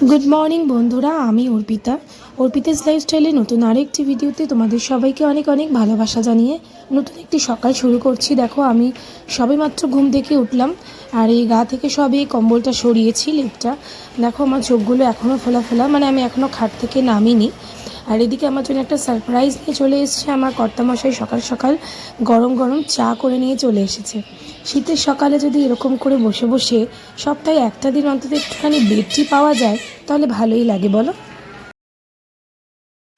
Good morning বন্ধুরা, আমি অর্পিতা। অর্পিতাস লাইফস্টাইলে নতুন আরেকটি ভিডিওতে তোমাদের সবাইকে অনেক অনেক ভালোবাসা জানিয়ে নতুন একটি সকাল শুরু করছি। দেখো, আমি সবেমাত্র ঘুম থেকে উঠলাম আর এই গা থেকে সবে কম্বলটা সরিয়েছি, লেপটা। দেখো, আমার চোখগুলো এখনও ফোলা ফোলা মানে আমি এখনও খাট থেকে নামিনি। আর এদিকে আমার জন্য একটা সারপ্রাইজ নিয়ে চলে এসেছে আমার কর্তামশাই সকাল সকাল গরম গরম চা করে নিয়ে চলে এসেছে। শীতের সকালে যদি এরকম করে বসে বসে সপ্তাহে একটা দিন অন্তত একটুখানি বেডটি পাওয়া যায়, তাহলে ভালোই লাগে, বলো?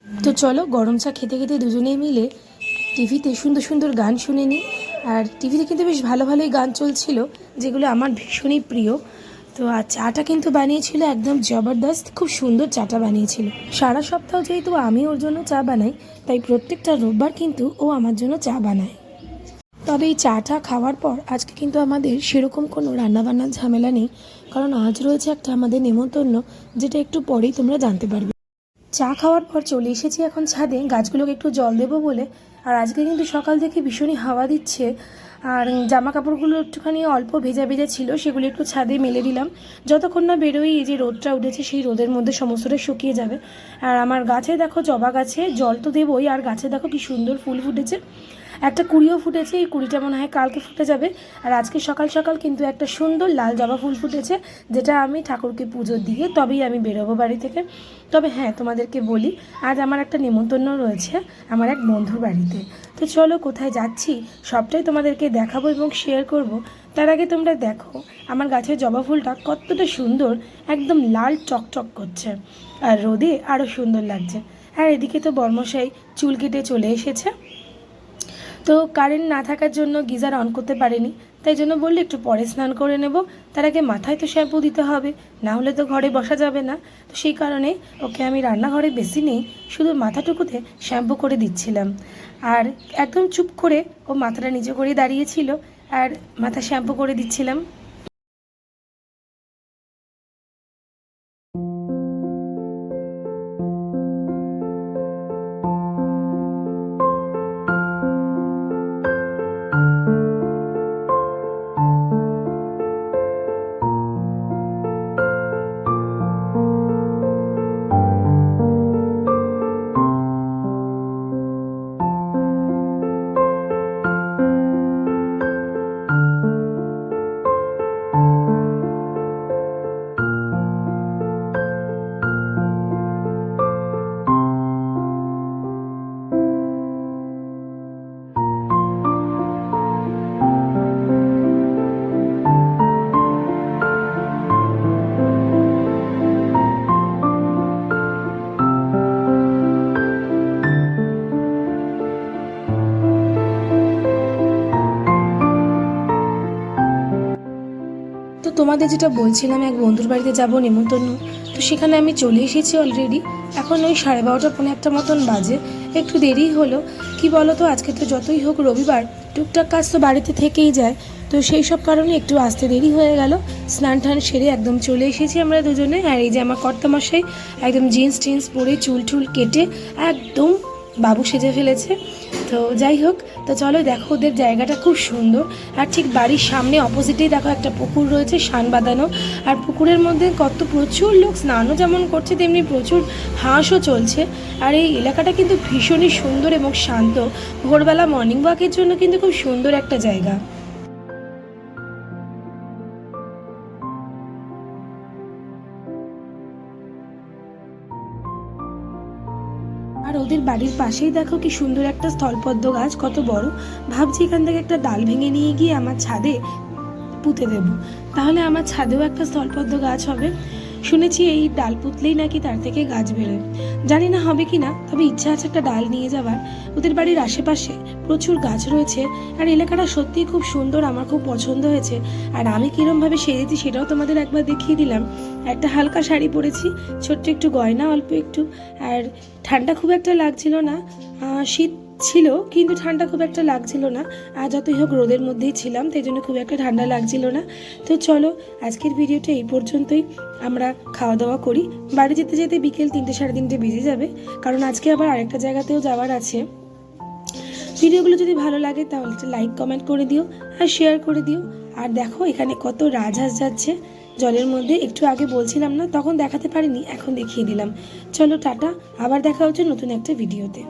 তো চলো গরম চা খেতে খেতে দুজনেই মিলে টিভিতে সুন্দর সুন্দর গান শুনে নিই। আর টিভিতে কিন্তু বেশ ভালো ভালোই গান চলছিল, যেগুলো আমার ভীষণই প্রিয়। তো আর চাটা কিন্তু বানিয়েছিল একদম জবরদস্ত, খুব সুন্দর চাটা বানিয়েছিল। সারা সপ্তাহ যেহেতু আমি ওর জন্য চা বানাই, তাই প্রত্যেকটা রোববার কিন্তু ও আমার জন্য চা বানায়। তবে এই চাটা খাওয়ার পর আজকে কিন্তু আমাদের সেরকম কোনো রান্নাবান্নার ঝামেলা নেই, কারণ আজ রয়েছে একটা আমাদের নেমন্তন্ন, যেটা একটু পরেই তোমরা জানতে পারবে। চা খাওয়ার পর চলে এসেছি এখন ছাদে, গাছগুলোকে একটু জল দেবো বলে আর আজকে কিন্তু সকাল থেকে ভীষণই হাওয়া দিচ্ছে। আর জামা কাপড়গুলো একটুখানি অল্প ভেজা ভেজা ছিল, সেগুলো একটু ছাদে মেলে দিলাম। যতক্ষণ না বেরোই, এই যে রোদটা উঠেছে, সেই রোদের মধ্যে সমস্তটা শুকিয়ে যাবে। আর আমার গাছে দেখো, জবা গাছে জল তো দেবই, আর গাছে দেখো কি সুন্দর ফুল ফুটেছে। একটা কুড়িও ফুটেছে, এই কুড়িটা মনে হয় কালকে ফুটে যাবে। আর আজকে সকাল সকাল কিন্তু একটা সুন্দর লাল জবা ফুল ফুটেছে, যেটা আমি ঠাকুরকে পুজো দিয়ে তবেই আমি বেরোবো বাড়ি থেকে। তবে হ্যাঁ তোমাদেরকে বলি, আজ আমার একটা নেমন্তন্ন রয়েছে আমার এক বন্ধুর বাড়িতে। তো চলো কোথায় যাচ্ছি, সবটাই তোমাদেরকে দেখাবো এবং শেয়ার করব। তার আগে তোমরা দেখো, আমার গাছের জবা ফুলটা কতটা সুন্দর, একদম লাল টকটক করছে। আর রোদে আরও সুন্দর লাগছে। আর এদিকে তো বর্মশাই চুল কেটে চলে এসেছে। তো কারেন্ট না থাকার জন্য গিজার অন করতে পারেনি। তাই জন্য বললি, একটু পরে স্নান করে নেব। তার আগে মাথায় তো শ্যাম্পু দিতে হবে, না হলে তো ঘরে বসা যাবে না। তো সেই কারণে ওকে আমি রান্নাঘরে বেশি নেই, শুধু মাথাটুকুতে শ্যাম্পু করে দিচ্ছিলাম। আর একদম চুপ করে ও মাথাটা নিচে করে দাঁড়িয়েছিল আর মাথা শ্যাম্পু করে দিচ্ছিলাম। তো তোমাদের যেটা বলছিলাম, এক বন্ধুর বাড়িতে যাব নেমন্তন্ন। তো সেখানে আমি চলে এসেছি অলরেডি এখন ওই সাড়ে বারোটা পনেরো একটা মতন বাজে। একটু দেরি হলো। কি বলো তো আজকে তো যতই হোক রবিবার, টুকটাক কাজ তো বাড়িতে থেকেই যায়। তো সেই সব কারণে একটু আসতে দেরি হয়ে গেল। স্নান টান সেরে একদম চলে এসেছি আমরা দুজনে। আর এই যে আমার কর্তামশাই, একদম জিন্স টিন্স পরে চুল টুল কেটে একদম বাবু সেজে ফেলেছে। তো যাই হোক, তো চলো দেখো ওদের জায়গাটা খুব সুন্দর। আর ঠিক বাড়ির সামনে অপোজিটেই দেখো একটা পুকুর রয়েছে, শান বাঁধানো। আর পুকুরের মধ্যে কত প্রচুর লোক স্নানও যেমন করছে, তেমনি প্রচুর হাঁসও চলছে। আর এই এলাকাটা কিন্তু ভীষণই সুন্দর এবং শান্ত। ভোরবেলা মর্নিং ওয়াকের জন্য কিন্তু খুব সুন্দর একটা জায়গা। আর ওদের বাড়ির পাশেই দেখো কি সুন্দর একটা স্থলপদ্ম গাছ, কত বড়। ভাবছি এখান থেকে একটা ডাল ভেঙে নিয়ে গিয়ে আমার ছাদে পুঁতে দেব। তাহলে আমার ছাদেও একটা স্থলপদ্ম গাছ হবে। শুনেছি এই ডাল পুঁতলেই নাকি তার থেকে গাছ বেরোয়। জানি না হবে কি না, তবে ইচ্ছা আছে একটা ডাল নিয়ে যাবার ওদের বাড়ির আশেপাশে প্রচুর গাছ রয়েছে, আর এলাকাটা সত্যিই খুব সুন্দর, আমার খুব পছন্দ হয়েছে। আর আমি কীরমভাবে সেরেছি সেটাও তোমাদের একবার দেখিয়ে দিলাম। একটা হালকা শাড়ি পরেছি, ছোট্ট একটু গয়না, অল্প একটু। আর ঠান্ডা খুব একটা লাগছিল না। শীত ছিল, কিন্তু ঠান্ডা খুব একটা লাগছিল না। আর যতই হোক রোদের মধ্যেই ছিলাম, তাই জন্য খুব একটা ঠান্ডা লাগছিল না। তো চলো, আজকের ভিডিওটা এই পর্যন্তই। আমরা খাওয়া দাওয়া করি। বাড়ি যেতে যেতে বিকেল তিনটে সাড়ে তিনটে বেজে যাবে। কারণ আজকে আবার আরেকটা জায়গাতেও যাওয়ার আছে। ভিডিওগুলো যদি ভালো লাগে, তাহলে লাইক, কমেন্ট করে দিও আর শেয়ার করে দিও। আর দেখো, এখানে কত রাজহাঁস যাচ্ছে। জলের মধ্যে একটু আগে বলছিলাম না, তখন দেখাতে পারিনি, এখন দেখিয়ে দিলাম। চলো, টাটা। আবার দেখা হচ্ছে নতুন একটা ভিডিওতে।